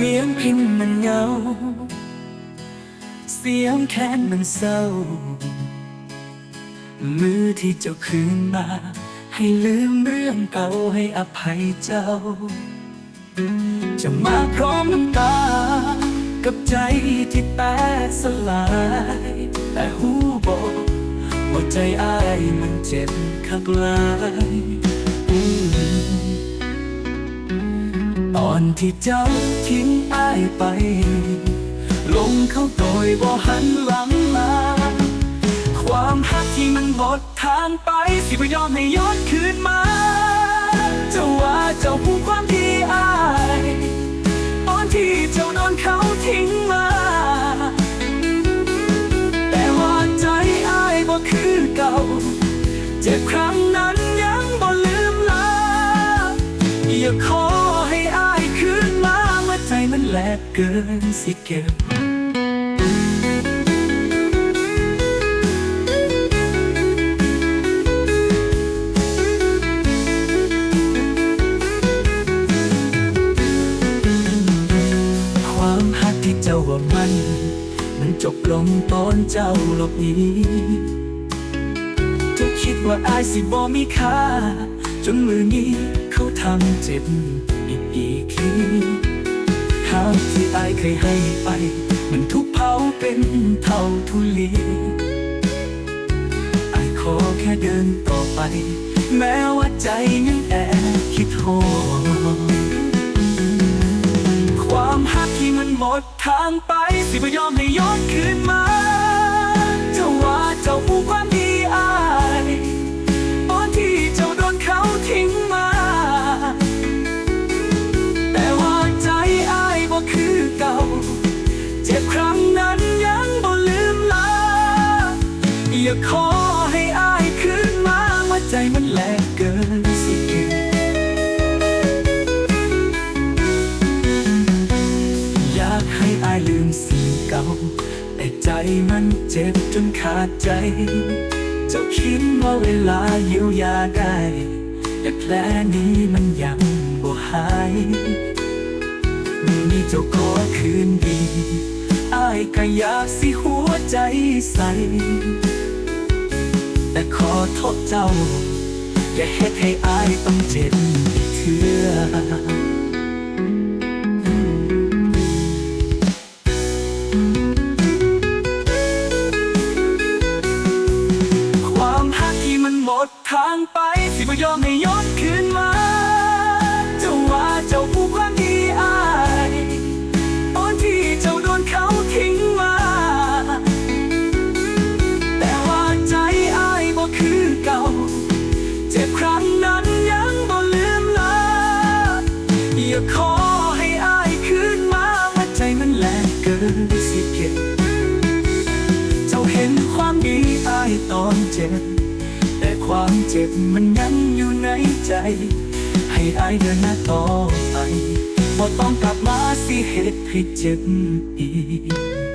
สียงพิมพ์มันเงา เสียงแค้นมันเศร้า มือที่เจ้าคืนมา ให้ลืมเรื่องเก่าให้อภัยเจ้า จะมาพร้อมน้ำตา กับใจที่แตกสลาย แต่หูบอกว่าใจอ้ายมันเจ็บคักลาย ที่เจ้าทิ้งอ้ายไป ลงเข้าโดยบ่หันหลังมา ความหักที่มันหมดทางไป สิบ่ยอมให้ย้อนคืนมาเจ้าว่าเจ้าผู้ความดีอายตอนที่เจ้าโดนเขาทิ้งมา แต่ว่าใจอายบ่คือเก่า เจ็บครั้งนั้นยังบ่ลืมลาอย่าขอ กเกินสิเก็บความหักที่เจ้าว่ามัน มันจบลงตอนเจ้าหลบหนีเจ้าคิดว่าอายสิบ่มีค่า จนมือนี้เขาทำเจ็บอีกอีกทีากที่อายเคยให้ไป มันทุกเผาเป็นเท่าทุลีอายขอแค่เดินต่อไป แม้ว่าใจยังแอบคิดโทษความหักที่มันหมดทางไป สิบ่ยอมให้ย้อนคืนมาจ้าว่าเจ้าผู้ความดีอาย เจ็บครั้งนั้นยังบ่ลืมลา อย่าขอให้อายคืนมาว่าใจมันแหลกเกินสิเก็บอยากให้อายลืมสิ่งเก่า แต่ใจมันเจ็บจนขาดใจ เจ้าคิดว่าเวลาเยียวยาได้ แต่แผลนี้มันยังบ่หาย มีเจ้าขอคืนดี อยากสิหัวใจใสแต่ขอโทษเจ้า อย่าเฮ็ดให้อายต้องเจ็บเทื่อความหักที่มันหมดทางไป สิบ่ยอมให้ย้อนคืนมา เจ้าว่าเจ้าผู้ควา อย่าขอให้อายคืนมาว่าใจมันแหลกเกินสิเก็บเจ้าเห็นความดีอายตอนเจ็บ แต่ความเจ็บมันยังอยู่ในใจ ให้อายเดินหน้าต่อไปบ่ต้องกลับมาสิเหตุให้เจ็บอีก